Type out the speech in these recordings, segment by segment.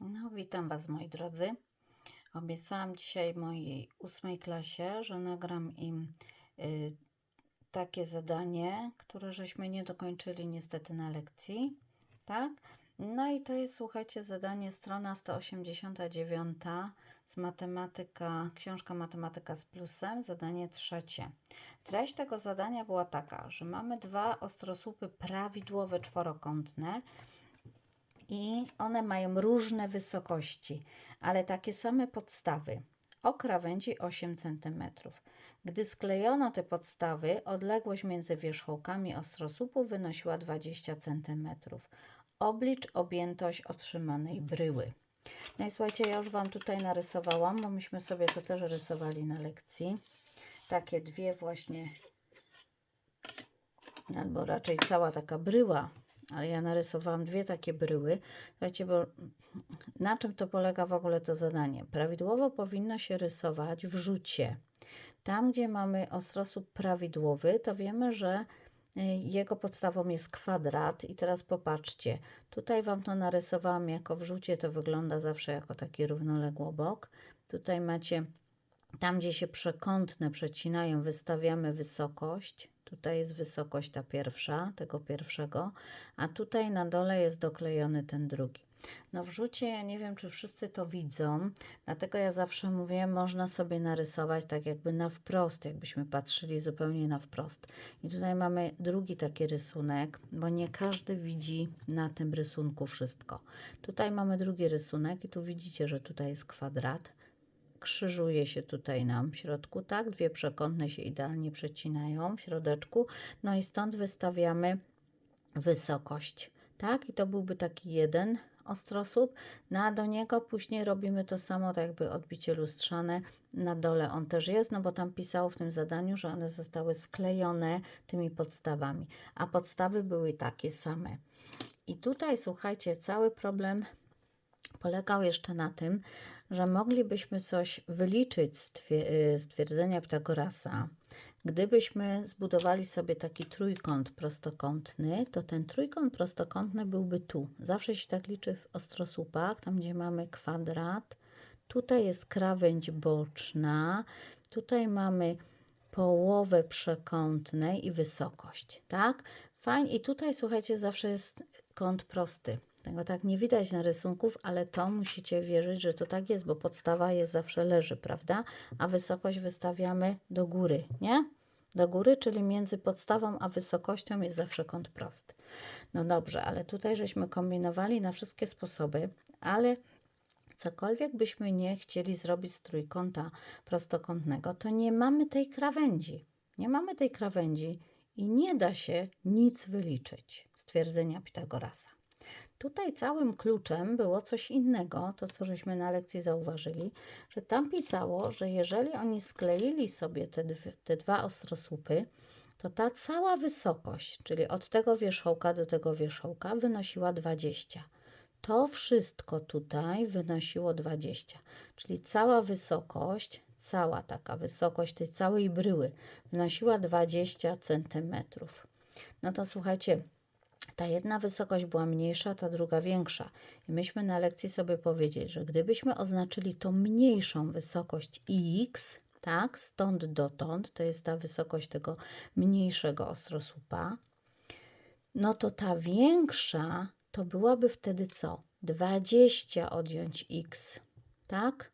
No, witam Was, moi drodzy. Obiecałam dzisiaj mojej ósmej klasie, że nagram im y, takie zadanie, które żeśmy nie dokończyli niestety na lekcji. Tak? No i to jest, słuchajcie, zadanie strona 189 z matematyka, książka Matematyka z plusem, zadanie trzecie. Treść tego zadania była taka, że mamy dwa ostrosłupy prawidłowe czworokątne, i one mają różne wysokości, ale takie same podstawy. O krawędzi 8 cm. Gdy sklejono te podstawy, odległość między wierzchołkami ostrosłupu wynosiła 20 cm. Oblicz objętość otrzymanej bryły. No i słuchajcie, ja już Wam tutaj narysowałam, bo myśmy sobie to też rysowali na lekcji. Takie dwie właśnie, albo raczej cała taka bryła ale ja narysowałam dwie takie bryły. Słuchajcie, bo na czym to polega w ogóle to zadanie? Prawidłowo powinno się rysować w rzucie. Tam, gdzie mamy ostrosłup prawidłowy, to wiemy, że y, jego podstawą jest kwadrat i teraz popatrzcie, tutaj Wam to narysowałam jako w rzucie, to wygląda zawsze jako taki równoległobok. Tutaj macie, tam gdzie się przekątne przecinają, wystawiamy wysokość, Tutaj jest wysokość ta pierwsza, tego pierwszego, a tutaj na dole jest doklejony ten drugi. No w rzucie ja nie wiem, czy wszyscy to widzą, dlatego ja zawsze mówię, można sobie narysować tak jakby na wprost, jakbyśmy patrzyli zupełnie na wprost. I tutaj mamy drugi taki rysunek, bo nie każdy widzi na tym rysunku wszystko. Tutaj mamy drugi rysunek i tu widzicie, że tutaj jest kwadrat, krzyżuje się tutaj nam w środku, tak? Dwie przekątne się idealnie przecinają w środeczku, no i stąd wystawiamy wysokość, tak? I to byłby taki jeden ostrosłup, no a do niego później robimy to samo, tak jakby odbicie lustrzane, na dole on też jest, no bo tam pisało w tym zadaniu, że one zostały sklejone tymi podstawami, a podstawy były takie same. I tutaj, słuchajcie, cały problem polegał jeszcze na tym, że moglibyśmy coś wyliczyć z y, twierdzenia Pitagorasa. Gdybyśmy zbudowali sobie taki trójkąt prostokątny, to ten trójkąt prostokątny byłby tu. Zawsze się tak liczy w ostrosłupach, tam gdzie mamy kwadrat. Tutaj jest krawędź boczna, tutaj mamy połowę przekątnej i wysokość, tak? Fajnie. I tutaj, słuchajcie, zawsze jest kąt prosty. Tego tak nie widać na rysunków, ale to musicie wierzyć, że to tak jest, bo podstawa jest zawsze leży, prawda? A wysokość wystawiamy do góry, nie? Do góry, czyli między podstawą a wysokością jest zawsze kąt prosty. No dobrze, ale tutaj żeśmy kombinowali na wszystkie sposoby, ale cokolwiek byśmy nie chcieli zrobić z trójkąta prostokątnego, to nie mamy tej krawędzi. Nie mamy tej krawędzi i nie da się nic wyliczyć z twierdzenia Pitagorasa. Tutaj całym kluczem było coś innego, to co żeśmy na lekcji zauważyli, że tam pisało, że jeżeli oni skleili sobie te, dwie, te dwa ostrosłupy, to ta cała wysokość, czyli od tego wierzchołka do tego wierzchołka, wynosiła 20. To wszystko tutaj wynosiło 20, czyli cała wysokość, cała taka wysokość tej całej bryły wynosiła 20 centymetrów. No to słuchajcie, ta jedna wysokość była mniejsza, ta druga większa. I myśmy na lekcji sobie powiedzieli, że gdybyśmy oznaczyli tą mniejszą wysokość x, tak, stąd dotąd, to jest ta wysokość tego mniejszego ostrosłupa, no to ta większa to byłaby wtedy co? 20 odjąć x, tak?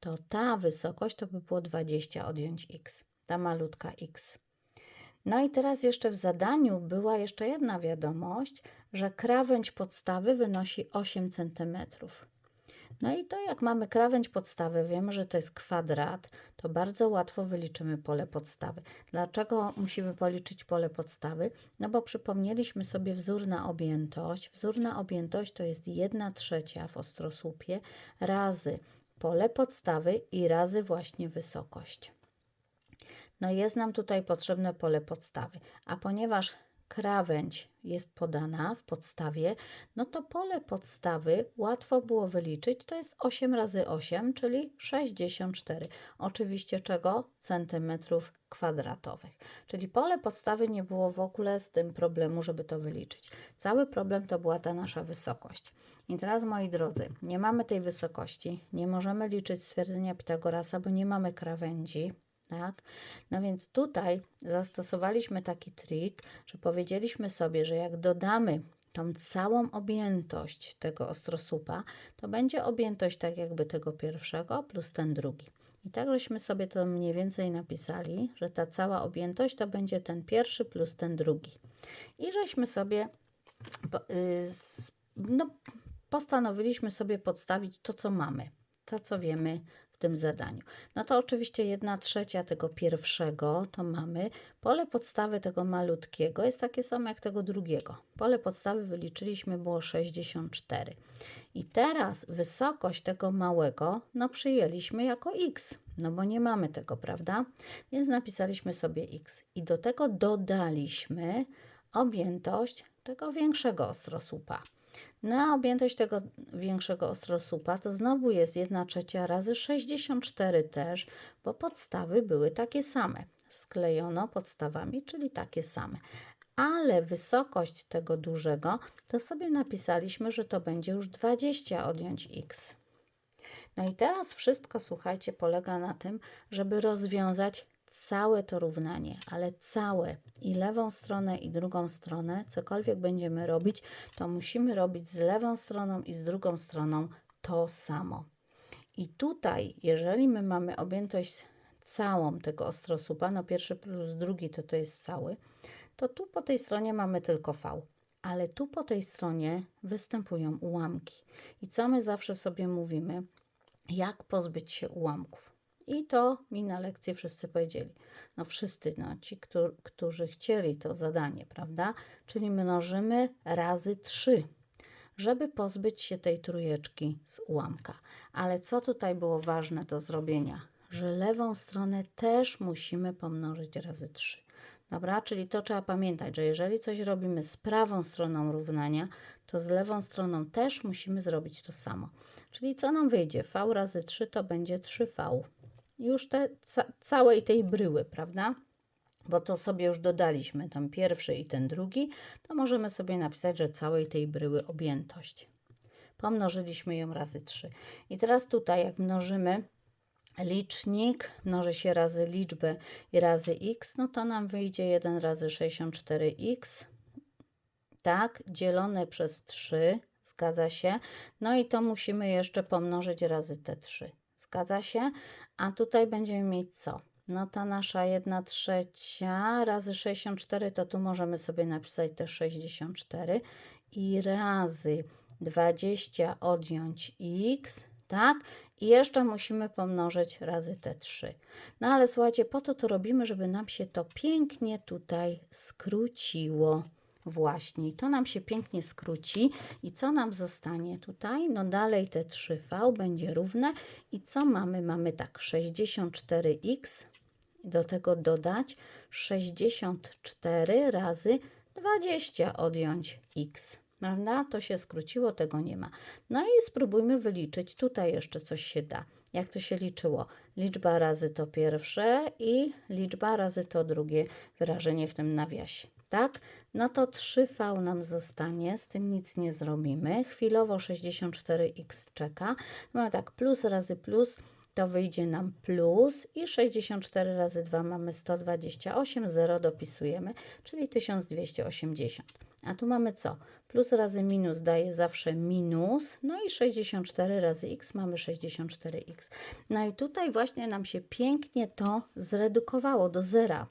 To ta wysokość to by było 20 odjąć x, ta malutka x. No i teraz jeszcze w zadaniu była jeszcze jedna wiadomość, że krawędź podstawy wynosi 8 cm. No i to jak mamy krawędź podstawy, wiemy, że to jest kwadrat, to bardzo łatwo wyliczymy pole podstawy. Dlaczego musimy policzyć pole podstawy? No bo przypomnieliśmy sobie wzór na objętość. Wzór na objętość to jest 1 trzecia w ostrosłupie razy pole podstawy i razy właśnie wysokość. No jest nam tutaj potrzebne pole podstawy, a ponieważ krawędź jest podana w podstawie, no to pole podstawy łatwo było wyliczyć, to jest 8 razy 8, czyli 64. Oczywiście czego? Centymetrów kwadratowych. Czyli pole podstawy nie było w ogóle z tym problemu, żeby to wyliczyć. Cały problem to była ta nasza wysokość. I teraz, moi drodzy, nie mamy tej wysokości, nie możemy liczyć stwierdzenia Pitagorasa, bo nie mamy krawędzi, tak? No więc tutaj zastosowaliśmy taki trik, że powiedzieliśmy sobie, że jak dodamy tą całą objętość tego ostrosłupa, to będzie objętość tak jakby tego pierwszego plus ten drugi. I tak żeśmy sobie to mniej więcej napisali, że ta cała objętość to będzie ten pierwszy plus ten drugi. I żeśmy sobie y, no, postanowiliśmy sobie podstawić to, co mamy, to, co wiemy w tym zadaniu. No to oczywiście jedna trzecia tego pierwszego to mamy. Pole podstawy tego malutkiego jest takie samo jak tego drugiego. Pole podstawy wyliczyliśmy było 64. I teraz wysokość tego małego no przyjęliśmy jako x, no bo nie mamy tego, prawda? Więc napisaliśmy sobie x i do tego dodaliśmy objętość tego większego ostrosłupa. Na objętość tego większego ostrosłupa to znowu jest 1 trzecia razy 64 też, bo podstawy były takie same. Sklejono podstawami, czyli takie same. Ale wysokość tego dużego to sobie napisaliśmy, że to będzie już 20 odjąć x. No i teraz wszystko, słuchajcie, polega na tym, żeby rozwiązać całe to równanie, ale całe i lewą stronę i drugą stronę, cokolwiek będziemy robić, to musimy robić z lewą stroną i z drugą stroną to samo. I tutaj, jeżeli my mamy objętość całą tego ostrosłupa, no pierwszy plus drugi to to jest cały, to tu po tej stronie mamy tylko V, ale tu po tej stronie występują ułamki. I co my zawsze sobie mówimy? Jak pozbyć się ułamków? I to mi na lekcji wszyscy powiedzieli. No wszyscy, no ci, którzy, którzy chcieli to zadanie, prawda? Czyli mnożymy razy 3, żeby pozbyć się tej trójeczki z ułamka. Ale co tutaj było ważne do zrobienia? Że lewą stronę też musimy pomnożyć razy 3. Dobra, czyli to trzeba pamiętać, że jeżeli coś robimy z prawą stroną równania, to z lewą stroną też musimy zrobić to samo. Czyli co nam wyjdzie? V razy 3 to będzie 3V. Już te ca całej tej bryły, prawda? Bo to sobie już dodaliśmy, ten pierwszy i ten drugi, to możemy sobie napisać, że całej tej bryły objętość. Pomnożyliśmy ją razy 3. I teraz tutaj, jak mnożymy licznik, mnoży się razy liczbę i razy x, no to nam wyjdzie 1 razy 64x, tak, dzielone przez 3, zgadza się. No i to musimy jeszcze pomnożyć razy te 3, zgadza się. A tutaj będziemy mieć co? No ta nasza 1 trzecia razy 64, to tu możemy sobie napisać te 64 i razy 20 odjąć x, tak? I jeszcze musimy pomnożyć razy te 3. No ale słuchajcie, po to to robimy, żeby nam się to pięknie tutaj skróciło. Właśnie, I to nam się pięknie skróci. I co nam zostanie tutaj? No dalej te 3v będzie równe. I co mamy? Mamy tak 64x, do tego dodać 64 razy 20 odjąć x. Prawda? To się skróciło, tego nie ma. No i spróbujmy wyliczyć. Tutaj jeszcze coś się da. Jak to się liczyło? Liczba razy to pierwsze i liczba razy to drugie wyrażenie w tym nawiasie. Tak? No to 3V nam zostanie, z tym nic nie zrobimy. Chwilowo 64x czeka. Mamy tak, plus razy plus to wyjdzie nam plus i 64 razy 2 mamy 128, 0 dopisujemy, czyli 1280. A tu mamy co? Plus razy minus daje zawsze minus, no i 64 razy x mamy 64x. No i tutaj właśnie nam się pięknie to zredukowało do zera.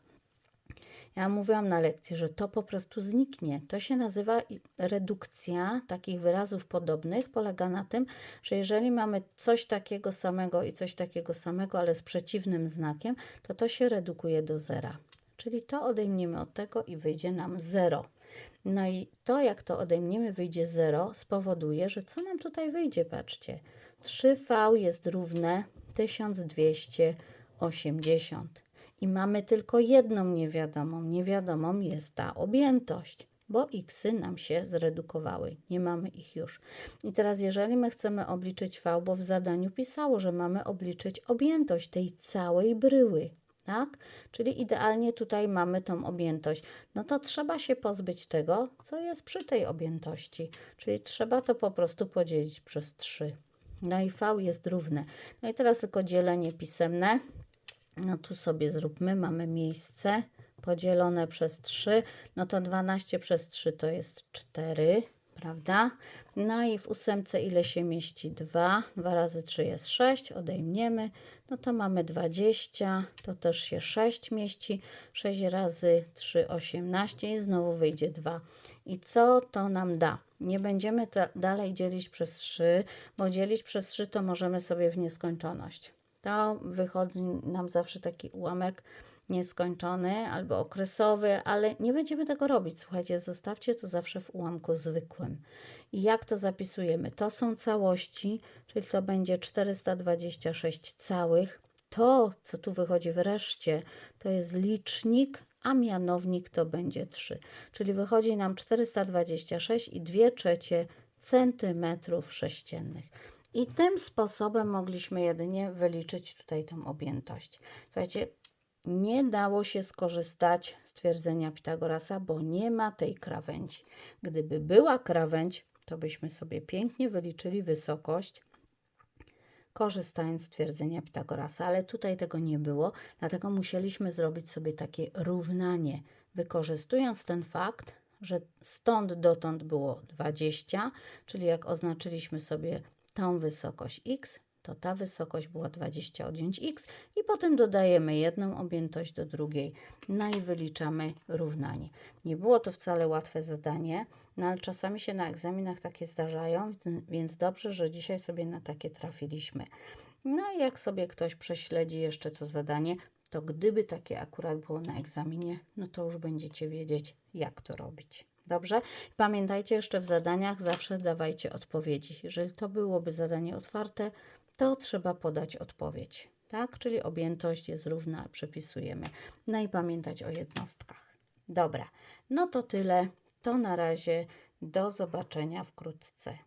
Ja mówiłam na lekcji, że to po prostu zniknie. To się nazywa redukcja takich wyrazów podobnych. Polega na tym, że jeżeli mamy coś takiego samego i coś takiego samego, ale z przeciwnym znakiem, to to się redukuje do zera. Czyli to odejmiemy od tego i wyjdzie nam 0. No i to, jak to odejmiemy, wyjdzie 0, spowoduje, że co nam tutaj wyjdzie? Patrzcie, 3V jest równe 1280. I mamy tylko jedną niewiadomą. Niewiadomą jest ta objętość, bo xy nam się zredukowały. Nie mamy ich już. I teraz, jeżeli my chcemy obliczyć V, bo w zadaniu pisało, że mamy obliczyć objętość tej całej bryły, tak? Czyli idealnie tutaj mamy tą objętość. No to trzeba się pozbyć tego, co jest przy tej objętości. Czyli trzeba to po prostu podzielić przez 3. No i V jest równe. No i teraz tylko dzielenie pisemne. No tu sobie zróbmy, mamy miejsce podzielone przez 3, no to 12 przez 3 to jest 4, prawda? No i w ósemce ile się mieści? 2, 2 razy 3 jest 6, odejmiemy, no to mamy 20, to też się 6 mieści, 6 razy 3, 18 i znowu wyjdzie 2. I co to nam da? Nie będziemy dalej dzielić przez 3, bo dzielić przez 3 to możemy sobie w nieskończoność. To wychodzi nam zawsze taki ułamek nieskończony albo okresowy, ale nie będziemy tego robić. Słuchajcie, zostawcie to zawsze w ułamku zwykłym. I jak to zapisujemy? To są całości, czyli to będzie 426 całych. To, co tu wychodzi wreszcie, to jest licznik, a mianownik to będzie 3. Czyli wychodzi nam 426 i 2 trzecie centymetrów sześciennych. I tym sposobem mogliśmy jedynie wyliczyć tutaj tą objętość. Słuchajcie, nie dało się skorzystać z twierdzenia Pitagorasa, bo nie ma tej krawędzi. Gdyby była krawędź, to byśmy sobie pięknie wyliczyli wysokość, korzystając z twierdzenia Pitagorasa, ale tutaj tego nie było, dlatego musieliśmy zrobić sobie takie równanie, wykorzystując ten fakt, że stąd dotąd było 20, czyli jak oznaczyliśmy sobie tą wysokość x, to ta wysokość była 20 odjąć x i potem dodajemy jedną objętość do drugiej, no i wyliczamy równanie. Nie było to wcale łatwe zadanie, no ale czasami się na egzaminach takie zdarzają, więc dobrze, że dzisiaj sobie na takie trafiliśmy. No i jak sobie ktoś prześledzi jeszcze to zadanie, to gdyby takie akurat było na egzaminie, no to już będziecie wiedzieć, jak to robić. Dobrze? Pamiętajcie jeszcze w zadaniach zawsze dawajcie odpowiedzi. Jeżeli to byłoby zadanie otwarte, to trzeba podać odpowiedź. Tak? Czyli objętość jest równa, przepisujemy. No i pamiętać o jednostkach. Dobra, no to tyle. To na razie. Do zobaczenia wkrótce.